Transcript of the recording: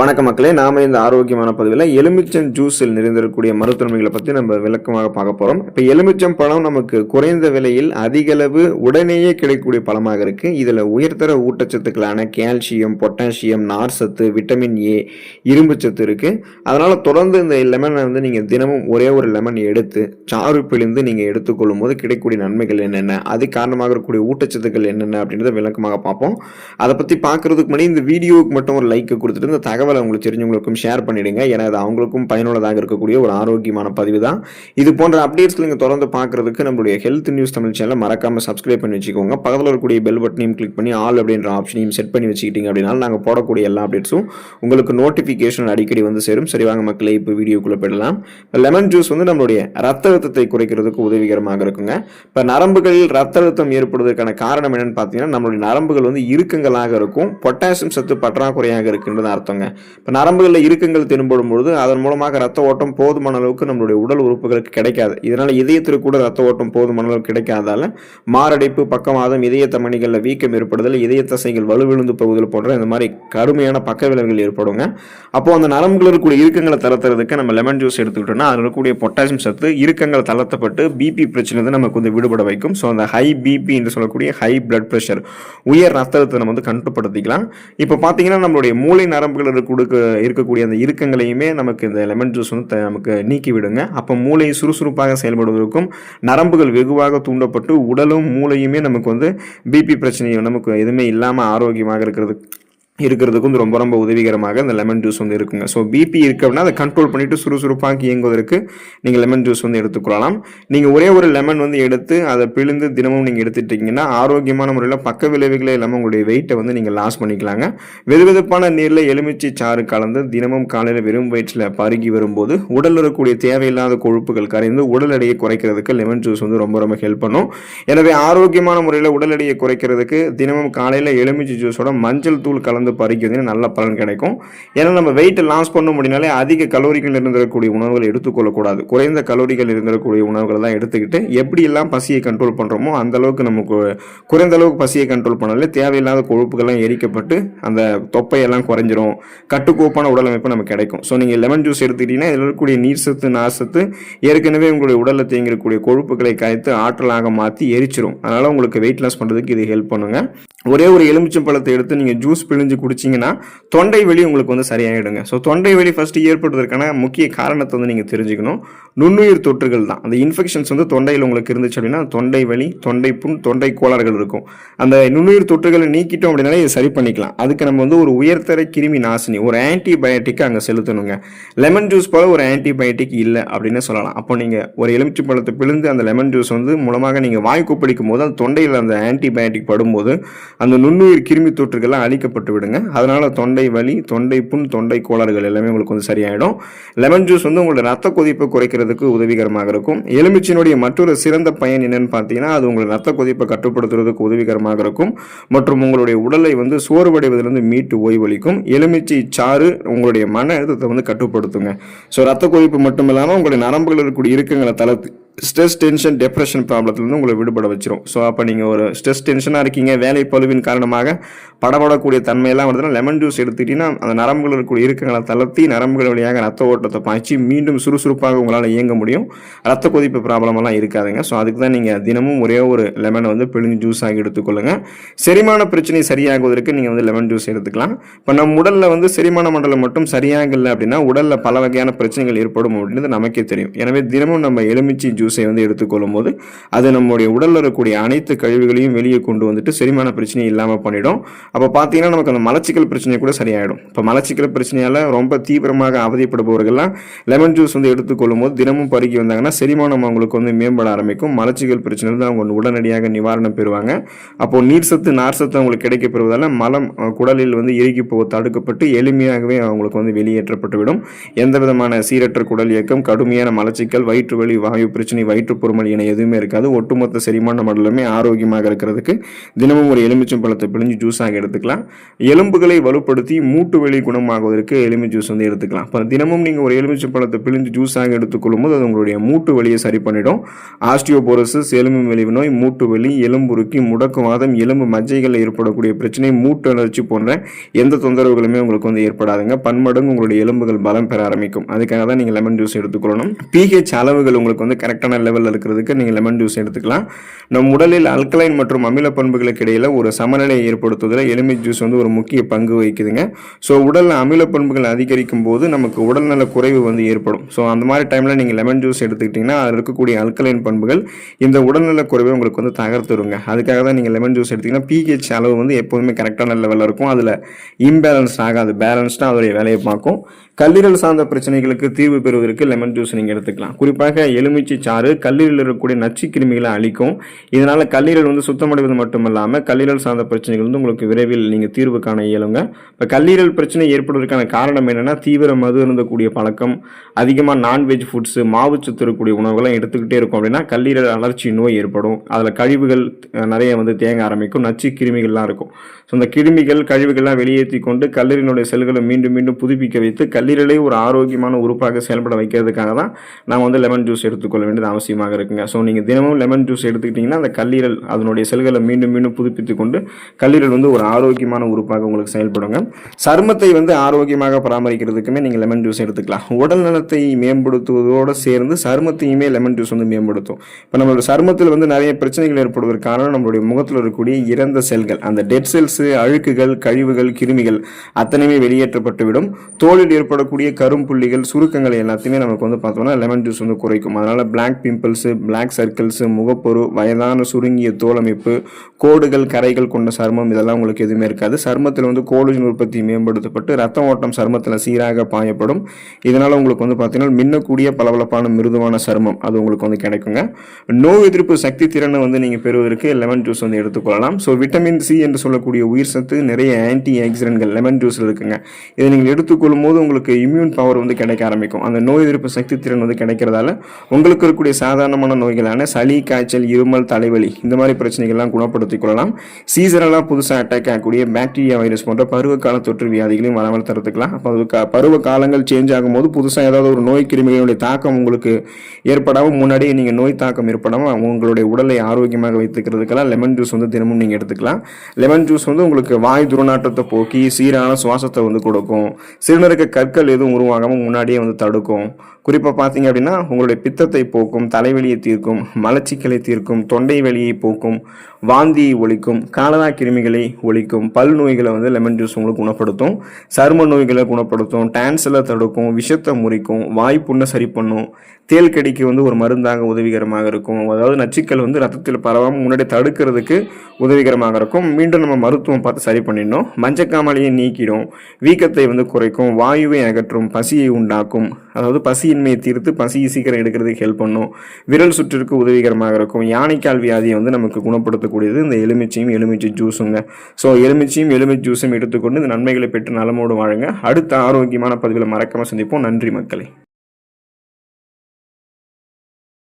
வணக்க மக்களே நாம இந்த ஆரோக்கியமான பதிவில் எலுமிச்சம் ஜூஸில் நிறைந்திருக்கக்கூடிய மருத்துவமைகளை பற்றி நம்ம விளக்கமாக பார்க்க போகிறோம் இப்போ எலுமிச்சம் பழம் நமக்கு குறைந்த விலையில் அதிகளவு உடனேயே கிடைக்கக்கூடிய பழமாக இருக்கு. இதில் உயர்தர ஊட்டச்சத்துக்களான கால்சியம் பொட்டாசியம் நார் சத்து விட்டமின் ஏ இரும்பு சத்து இருக்கு. அதனால தொடர்ந்து இந்த லெமனை வந்து நீங்கள் தினமும் ஒரே ஒரு லெமன் எடுத்து சாறு பிழிந்து நீங்கள் எடுத்துக்கொள்ளும் போது கிடைக்கக்கூடிய நன்மைகள் என்னென்ன அது காரணமாக இருக்கக்கூடிய ஊட்டச்சத்துக்கள் என்னென்ன அப்படின்றத விளக்கமாக பார்ப்போம். அதை பற்றி பார்க்கறதுக்கு முன்னாடி இந்த வீடியோவுக்கு மட்டும் ஒரு லைக் கொடுத்துட்டு இந்த தகவல் உங்களுக்கு தெரிஞ்சவங்களுக்கும் ஷேர் பண்ணிடுங்க. ஏன்னா அது அவங்களுக்கும் பயனுள்ளதாக இருக்கக்கூடிய ஒரு ஆரோக்கியமான பதிவு தான். இது போன்ற அப்டேட்ஸ் நீங்கள் தொடர்ந்து பார்க்குறதுக்கு நம்மளுடைய ஹெல்த் நியூஸ் தமிழ் சேனலை மறக்காமல் சப்ஸ்கிரைப் பண்ணி வச்சுக்கோங்க. பக்கத்தில் இருக்கக்கூடிய பெல் பட்டனையும் கிளிக் பண்ணி ஆல் அப்படின்ற ஆப்ஷனையும் செட் பண்ணி வச்சுக்கிட்டீங்க அப்படின்னா நாங்கள் போடக்கூடிய எல்லா அப்டேட்ஸும் உங்களுக்கு நோட்டிஃபிகேஷன் அடிக்கடி வந்து சேரும். சரி வாங்க இப்போ வீடியோக்குள்ளே போயிடலாம். லெமன் ஜூஸ் வந்து நம்மளுடைய ரத்த அழுத்தத்தை குறைக்கிறதுக்கு உதவிகரமாக இருக்குங்க. இப்போ நரம்புகளில் ரத்த அழுத்தம் ஏற்படுவதற்கான காரணம் என்னன்னு பார்த்தீங்கன்னா நம்மளுடைய நரம்புகள் வந்து இறுக்கங்களாக இருக்கும். பொட்டாசியம் சத்து பற்றாக்குறையாக இருக்குன்றது அர்த்தங்க. இப்போ நரம்புகளில் இறுக்கங்கள் தென்படும் பொழுது அதன் மூலமாக ரத்த ஓட்டம் போதுமான அளவுக்கு நம்மளுடைய உடல் உறுப்புகளுக்கு கிடைக்காது. இதனால் இதயத்திற்கு கூட ரத்த ஓட்டம் போதுமான அளவுக்கு கிடைக்காதால மாரடைப்பு பக்கவாதம் இதய தமணிகளில் வீக்கம் ஏற்படுதல் இதய தசைகள் வலுவிழுந்து போகுதல் போன்ற இந்த மாதிரி கடுமையான பக்க விளைவுகள் ஏற்படுங்க. அப்போ அந்த நரம்புகள் இருக்கக்கூடிய இறுக்கங்களை தளர்த்துறதுக்கு நம்ம லெமன் ஜூஸ் எடுத்துக்கிட்டோம்னா அதில் இருக்கக்கூடிய பொட்டாசியம் சத்து இறுக்கங்கள் தளர்த்தப்பட்டு பிபி பிரச்சனை நமக்கு வந்து விடுபட வைக்கும். ஸோ அந்த ஹை பிபி என்று சொல்லக்கூடிய ஹை பிளட் ப்ரெஷர் உயர் ரத்த அழுத்தத்தை நம்ம வந்து கட்டுப்படுத்திக்கலாம். இப்போ பார்த்தீங்கன்னா நம்மளுடைய மூளை நரம்புகள் கொடுக்க இருக்கக்கூடிய அந்த இறுக்கங்களையுமே நமக்கு இந்த லெமன் ஜூஸ் வந்து நமக்கு நீக்கி விடுங்க அப்போ மூளை சுறுசுறுப்பாக செயல்படுவதற்கும் நரம்புகள் வெகுவாக தூண்டப்பட்டு உடலும் மூளையுமே நமக்கு வந்து பிபி பிரச்சனையும் நமக்கு எதுவுமே இல்லாமல் ஆரோக்கியமாக இருக்கிறது இருக்கிறதுக்கு வந்து ரொம்ப ரொம்ப உதவிகரமாக இந்த லெமன் ஜூஸ் வந்து இருக்குங்க. ஸோ பிபி இருக்கு அப்படின்னா அதை கண்ட்ரோல் பண்ணிட்டு சுறுசுறுப்பாக இயங்குவதற்கு நீங்கள் லெமன் ஜூஸ் வந்து எடுத்துக்கொள்ளலாம். நீங்கள் ஒரே ஒரு லெமன் வந்து எடுத்து அதை பிழிந்து தினமும் நீங்கள் எடுத்துட்டீங்கன்னா ஆரோக்கியமான முறையில் பக்க விளைவுகளே இல்லாமல் உங்களுடைய வெயிட்டை வந்து நீங்கள் லாஸ் பண்ணிக்கலாங்க. வெதுவெதுப்பான நீரில் எலுமிச்சை சாறு கலந்து தினமும் காலையில் வெறும் வயிற்றில் பருகி வரும்போது உடல் இருக்கக்கூடிய தேவையில்லாத கொழுப்புகள் கரைந்து உடல் எடையை குறைக்கிறதுக்கு லெமன் ஜூஸ் வந்து ரொம்ப ரொம்ப ஹெல்ப் பண்ணும். எனவே ஆரோக்கியமான முறையில் உடல் எடையை குறைக்கிறதுக்கு தினமும் காலையில் எலுமிச்சை ஜூஸோட மஞ்சள் தூள் கலந்து வந்து வந்தீங்கன்னா நல்ல பலன் கிடைக்கும். ஏன்னா நம்ம வெயிட்டை லாஸ் பண்ண முடியினாலே அதிக கலோரிகள் இருந்திருக்கக்கூடிய உணவுகளை எடுத்துக்கொள்ளக்கூடாது. குறைந்த கலோரிகள் இருந்திருக்கக்கூடிய உணவுகளை தான் எடுத்துக்கிட்டு எப்படி எல்லாம் பசியை கண்ட்ரோல் பண்ணுறோமோ அந்த அளவுக்கு நமக்கு குறைந்த அளவுக்கு பசியை கண்ட்ரோல் பண்ணாலே தேவையில்லாத கொழுப்புகள்லாம் எரிக்கப்பட்டு அந்த தொப்பையெல்லாம் குறைஞ்சிரும். கட்டுக்கோப்பான உடல் அமைப்பு நமக்கு கிடைக்கும். ஸோ நீங்கள் லெமன் ஜூஸ் எடுத்துக்கிட்டீங்கன்னா இதில் இருக்கக்கூடிய நீர் சத்து நார்சத்து ஏற்கனவே உங்களுடைய உடலில் தேங்கிருக்கக்கூடிய கொழுப்புகளை கரைத்து ஆற்றலாக மாற்றி எரிச்சிரும். அதனால் உங்களுக்கு வெயிட் லாஸ் பண்ணுறதுக்கு இது ஹெல்ப் பண்ணுங்க. ஒரே ஒரு எலுமிச்சம் பழத்தை எடுத்து நீங்கள் ஜூஸ் பிழிஞ்சு குடிச்சிங்கன்னா தொண்டை வலி உங்களுக்கு வந்து சரியாயிடுங்க. ஸோ தொண்டை வலி ஃபஸ்ட்டு ஏற்படுவதற்கான முக்கிய காரணத்தை வந்து நீங்கள் தெரிஞ்சுக்கணும். நுண்ணுயிர் தொற்றுகள் தான். அந்த இன்ஃபெக்ஷன்ஸ் வந்து தொண்டையில் உங்களுக்கு இருந்துச்சு அப்படின்னா தொண்டை வலி தொண்டை புண் தொண்டை கோளாறுகள் இருக்கும். அந்த நுண்ணுயிர் தொற்றுகளை நீக்கிட்டோம் அப்படின்னாலே இதை சரி பண்ணிக்கலாம். அதுக்கு நம்ம வந்து ஒரு உயர்தர கிருமி நாசினி ஒரு ஆன்டிபயோட்டிக்கை அங்கே செலுத்தணுங்க. லெமன் ஜூஸ் போல் ஒரு ஆன்டிபயோட்டிக் இல்லை அப்படின்னு சொல்லலாம். அப்போ நீங்கள் ஒரு எலுமிச்சை பழத்தை பிழிந்து அந்த லெமன் ஜூஸ் வந்து மூலமாக நீங்கள் வாய் கொப்பளிக்கும் போது அந்த தொண்டையில் அந்த ஆன்டிபயோட்டிக் படும்போது அந்த நுண்ணுயிர் கிருமி தொற்றுகள்லாம் அழிக்கப்பட்டு சாப்பிடுங்க. அதனால் தொண்டை வலி தொண்டை புண் தொண்டை கோளாறுகள் எல்லாமே உங்களுக்கு வந்து சரியாயிடும். லெமன் ஜூஸ் வந்து உங்களோட ரத்த கொதிப்பை குறைக்கிறதுக்கு உதவிகரமாக இருக்கும். எலுமிச்சினுடைய மற்றொரு சிறந்த பயன் என்னன்னு பார்த்தீங்கன்னா அது உங்களோட ரத்த கொதிப்பை கட்டுப்படுத்துறதுக்கு உதவிகரமாக இருக்கும். மற்றும் உங்களுடைய உடலை வந்து சோர்வடைவதிலிருந்து மீட்டு ஓய்வளிக்கும். எலுமிச்சை சாறு உங்களுடைய மன அழுத்தத்தை வந்து கட்டுப்படுத்துங்க. ஸோ ரத்த கொதிப்பு மட்டும் இல்லாமல் உங்களுடைய நரம்புகள் இருக்கக்கூடிய இருக்கங்களை தளர்த்து ஸ்ட்ரெஸ் டென்ஷன் டெப்ரெஷன் ப்ராப்ளத்துலேருந்து உங்களை விடுபட வச்சிரும். ஸோ அப்போ நீங்கள் ஒரு ஸ்ட்ரெஸ் டென்ஷனாக இருக்கீங்க வேலை பழுவின் காரணமாக படபடக்கூடிய தன்மையெல்லாம் வருதுன்னா லெமன் ஜூஸ் எடுத்துக்கிட்டீங்கன்னா அந்த நரம்புகள் இருக்கக்கூடிய இருக்கங்களை தளர்த்தி நரம்புகள் வழியாக ரத்த ஓட்டத்தை பாய்ச்சி மீண்டும் சுறுசுறுப்பாக உங்களால் இயங்க முடியும். ரத்த கொதிப்பு ப்ராப்ளமெல்லாம் இருக்காதுங்க. ஸோ அதுக்கு தான் நீங்கள் தினமும் ஒரே ஒரு லெமனை வந்து பிழிஞ்சு ஜூஸ் ஆகி எடுத்துக்கொள்ளுங்க. செரிமான பிரச்சனை சரியாகுவதற்கு நீங்கள் வந்து லெமன் ஜூஸ் எடுத்துக்கலாம். இப்போ நம்ம உடலில் வந்து செரிமான மண்டலம் மட்டும் சரியாகலை அப்படின்னா உடலில் பல வகையான பிரச்சனைகள் ஏற்படும் அப்படின்றது நமக்கே தெரியும். எனவே தினமும் நம்ம எலுமிச்சி ஜூஸ் வந்து எடுத்துக்கொள்ளும் போது அது நம்முடைய உடலில் இருக்கக்கூடிய அனைத்து கழிவுகளையும் வெளியே கொண்டு வந்துட்டு செரிமான பிரச்சனை இல்லாமல் பண்ணிடும். அப்போ பார்த்தீங்கன்னா நமக்கு அந்த மலச்சிக்கல் பிரச்சனை கூட சரியாயிடும். இப்போ மலச்சிக்கல் பிரச்சனையால் ரொம்ப தீவிரமாக அவதிப்படுபவர்கள்லாம் லெமன் ஜூஸ் வந்து எடுத்துக்கொள்ளும் போது தினமும் பருகி வந்தாங்கன்னா செரிமானம் அவங்களுக்கு வந்து மேம்பட ஆரம்பிக்கும். மலச்சிக்கல் பிரச்சனை வந்து அவங்க உடனடியாக நிவாரணம் பெறுவாங்க. அப்போ நீர் சத்து நார் சத்து அவங்களுக்கு கிடைக்க பெறுவதால் மலம் குடலில் வந்து இறுகி போக தடுக்கப்பட்டு எளிமையாகவே அவங்களுக்கு வந்து வெளியேற்றப்பட்டுவிடும் எந்த விதமான சீரற்ற குடல் இயக்கம் கடுமையான மலச்சிக்கல் வயிற்று வலி வாயு பிரச்சனை பிரச்சனை வயிற்றுப்பொருமல் என எதுவுமே இருக்காது. ஒட்டுமொத்த செரிமான மண்டலமே ஆரோக்கியமாக இருக்கிறதுக்கு தினமும் ஒரு எலுமிச்சம் பழத்தை பிழிஞ்சு ஜூஸாக எடுத்துக்கலாம். எலும்புகளை வலுப்படுத்தி மூட்டு வலி குணமாகுவதற்கு எலுமி ஜூஸ் வந்து எடுத்துக்கலாம். இப்போ தினமும் நீங்கள் ஒரு எலுமிச்சம் பழத்தை பிழிஞ்சு ஜூஸாக எடுத்துக்கொள்ளும் போது அது உங்களுடைய மூட்டு வலியை சரி பண்ணிடும். ஆஸ்டியோபோரோசிஸ் எலும்பு மெலிவு நோய் மூட்டு வலி எலும்புருக்கி முடக்குவாதம் எலும்பு மஜ்ஜைகளில் ஏற்படக்கூடிய பிரச்சனை மூட்டு அழற்சி போன்ற எந்த தொந்தரவுகளுமே உங்களுக்கு வந்து ஏற்படாதுங்க. பன்மடங்கு உங்களுடைய எலும்புகள் பலம் பெற ஆரம்பிக்கும். அதுக்காக தான் நீங்கள் லெமன் ஜூஸ் எடுத்துக்கொள்ளணும். பிஹெச் அளவுகள் உங்களுக்கு வந்து கரெக்டான லெவலில் இருக்கிறதுக்கு நீங்கள் லெமன் ஜூஸ் எடுத்துக்கலாம். நம் உடலில் அல்கலைன் மற்றும் அமில பண்புகளுக்கு இடையில் ஒரு சமநிலையை ஏற்படுத்துவதில் எலுமிச்சை ஜூஸ் வந்து ஒரு முக்கிய பங்கு வகிக்குதுங்க. ஸோ உடலில் அமில பண்புகள் அதிகரிக்கும் போது நமக்கு உடல்நல குறைவு வந்து ஏற்படும். ஸோ அந்த மாதிரி டைமில் நீங்கள் லெமன் ஜூஸ் எடுத்துக்கிட்டிங்கன்னா அதில் இருக்கக்கூடிய அல்கலைன் பண்புகள் இந்த உடல்நல குறைவை உங்களுக்கு வந்து தகர்த்துருங்க. அதுக்காக தான் நீங்கள் லெமன் ஜூஸ் எடுத்திங்கன்னா பிஹெச் அளவு வந்து எப்போதுமே கரெக்டான லெவலில் இருக்கும். அதில் இம்பேலன்ஸ் ஆகாது. பேலன்ஸ்டாக அதோடைய வேலையை பார்க்கும். கல்லீரல் சார்ந்த பிரச்சனைகளுக்கு தீர்வு பெறுவதற்கு லெமன் ஜூஸ் நீங்கள் எடுத்துக்கலாம். குறிப்பாக எலுமிச்சை சாறு கல்லீரலில் இருக்கக்கூடிய நச்சு கிருமிகளை அழிக்கும். இதனால் கல்லீரல் வந்து சுத்தமடைவது மட்டுமல்லாமல் கல்லீரல் சார்ந்த பிரச்சனைகள் வந்து உங்களுக்கு விரைவில் நீங்கள் தீர்வு காண இயலுங்க. இப்போ கல்லீரல் பிரச்சனை ஏற்படுவதற்கான காரணம் என்னென்னா தீவிர மது இருந்தக்கூடிய பழக்கம் அதிகமாக நான்வெஜ் ஃபுட்ஸு மாவுச்சத்து இருக்கக்கூடிய உணவுகள்லாம் எடுத்துக்கிட்டே இருக்கும் அப்படின்னா கல்லீரல் அலர்ச்சி நோய் ஏற்படும். அதில் கழிவுகள் நிறைய வந்து தேங்க ஆரம்பிக்கும் நச்சு கிருமிகள்லாம் இருக்கும். ஸோ அந்த கிருமிகள் கழிவுகள்லாம் வெளியேற்றி கொண்டு கல்லீரலினுடைய செல்களை மீண்டும் மீண்டும் புதுப்பிக்க வைத்து கல்லீரலை ஒரு ஆரோக்கியமான உறுப்பாக செயல்பட வைக்கிறதுக்காக தான் நாம் வந்து லெமன் ஜூஸ் எடுத்துக்கொள்ள வேண்டியது அவசியமாக இருக்குங்க. ஸோ நீங்கள் தினமும் லெமன் ஜூஸ் எடுத்துக்கிட்டிங்கன்னா அந்த கல்லீரல் அதனுடைய செல்களை மீண்டும் மீண்டும் புதுப்பித்து கொண்டு கல்லீரல் வந்து ஒரு ஆரோக்கியமான உறுப்பாக உங்களுக்கு செயல்படுங்க. சருமத்தை வந்து ஆரோக்கியமாக பராமரிக்கிறதுக்குமே நீங்கள் லெமன் ஜூஸ் எடுத்துக்கலாம். உடல் நலத்தை மேம்படுத்துவதோடு சேர்ந்து சருமத்தையுமே லெமன் ஜூஸ் வந்து மேம்படுத்தும். இப்போ நம்மளோட சருமத்தில் வந்து நிறைய பிரச்சனைகள் ஏற்படுவதற்கு காரணம் நம்மளுடைய முகத்தில் இருக்கக்கூடிய இறந்த செல்கள் அந்த டெட் செல்ஸ் அழுக்குகள் கழிவுகள் கிருமிகள் அத்தனையுமே வெளியேற்றப்பட்டுவிடும். தோலில் ஏற்படக்கூடிய கரும்புள்ளிகள் சுருக்கங்கள் எல்லாத்தையுமே நமக்கு வந்து பார்த்தோம்னா லெமன் ஜூஸ் வந்து குறைக்கும். அதனால் பிளாக் பிம்பிள்ஸு பிளாக் சர்க்கிள்ஸு முகப்பொரு வயதான சுருங்கிய தோலமைப்பு கோடுகள் கரைகள் கொண்ட சருமம் இதெல்லாம் உங்களுக்கு எதுவுமே இருக்காது. சருமத்தில் வந்து கோலஜன் உற்பத்தி மேம்படுத்தப்பட்டு ரத்த ஓட்டம் சருமத்தில் சீராக பாயப்படும். இதனால் உங்களுக்கு வந்து பார்த்தீங்கன்னா மின்னக்கூடிய பளபளப்பான மிருதுவான சருமம் அது உங்களுக்கு வந்து கிடைக்குங்க. நோய் எதிர்ப்பு சக்தி திறனை வந்து நீங்கள் பெறுவதற்கு லெமன் ஜூஸ் வந்து எடுத்துக்கொள்ளலாம். ஸோ விட்டமின் சி என்று சொல்லக்கூடிய உயிர் சத்து நிறைய ஆன்டி ஆக்சிடென்ட்கள் லெமன் ஜூஸில் இருக்குங்க. இதை நீங்கள் எடுத்துக்கொள்ளும் போது உங்களுக்கு இம்யூன் பவர் வந்து கிடைக்க ஆரம்பிக்கும். அந்த நோய் எதிர்ப்பு சக்தி திறன் வந்து கிடைக்கிறதால உங்களுக்கு இருக்கக்கூடிய சாதாரணமான நோய்களான சளி காய்ச்சல் இருமல் தலைவலி இந்த மாதிரி பிரச்சனைகள்லாம் குணப்படுத்திக் கொள்ளலாம். சீசனலாக புதுசாக அட்டாக் ஆகக்கூடிய பாக்டீரியா வைரஸ் போன்ற பருவகால தொற்று வியாதிகளையும் வராமல் தடுத்துக்கலாம். அப்போ பருவ காலங்கள் சேஞ்ச் ஆகும்போது புதுசாக ஏதாவது ஒரு நோய் கிருமிகளுடைய தாக்கம் உங்களுக்கு ஏற்படாமல் முன்னாடியே நீங்கள் நோய் தாக்கம் ஏற்படாமல் உங்களுடைய உடலை ஆரோக்கியமாக வைத்துக்கிறதுக்கெல்லாம் லெமன் ஜூஸ் வந்து தினமும் நீங்கள் எடுத்துக்கலாம். லெமன் ஜூஸ் வந்து உங்களுக்கு வாய் துர்நாற்றத்தை போக்கி சீரான சுவாசத்தை வந்து கொடுக்கும். சிறுநீரக கற்கள் எதுவும் உருவாகாமல் முன்னாடியே வந்து தடுக்கும். குறிப்பாக பார்த்தீங்க அப்படின்னா உங்களுடைய பித்தத்தை போக்கும் தலைவலியை தீர்க்கும் மலச்சிக்கலை தீர்க்கும் தொண்டை வலியை போக்கும் வாந்தியை ஒழிக்கும் காலரா கிருமிகளை ஒழிக்கும் பல் நோய்களை வந்து லெமன் ஜூஸ் உங்களுக்கு குணப்படுத்தும் சரும நோய்களை குணப்படுத்தும் டான்ஸில் தடுக்கும் விஷத்தை முறிக்கும் வாய் புண்ணை சரி பண்ணும் தேல் கடிக்கு வந்து ஒரு மருந்தாக உதவிகரமாக இருக்கும். அதாவது நச்சுக்கள் வந்து ரத்தத்தில் பரவாமல் முன்னாடி தடுக்கிறதுக்கு உதவிகரமாக இருக்கும். மீண்டும் நம்ம மருத்துவம் பார்த்து சரி பண்ணிடணும். மஞ்சக்காமலையை நீக்கிடும். வீக்கத்தை வந்து குறைக்கும். வாயுவை அகற்றும். பசியை உண்டாக்கும். அதாவது பசியின்மையை தீர்த்து பசியை சீக்கிரம் எடுக்கிறதுக்கு ஹெல்ப் பண்ணும். விரல் சுற்றிற்கு உதவிகரமாக இருக்கும். யானைக்கால் வியாதியை வந்து நமக்கு குணப்படுத்தக்கூடியது. இந்த எலுமிச்சையும் எலுமிச்சை ஜூஸுங்க ஸோ எலுமிச்சையும் எலுமிச்சை ஜூஸும் எடுத்துக்கொண்டு இந்த நன்மைகளை பெற்று நலமோடு வாழுங்க. அடுத்த ஆரோக்கியமான பதிவில் மறக்காமல் சந்திப்போம். நன்றி மக்களை.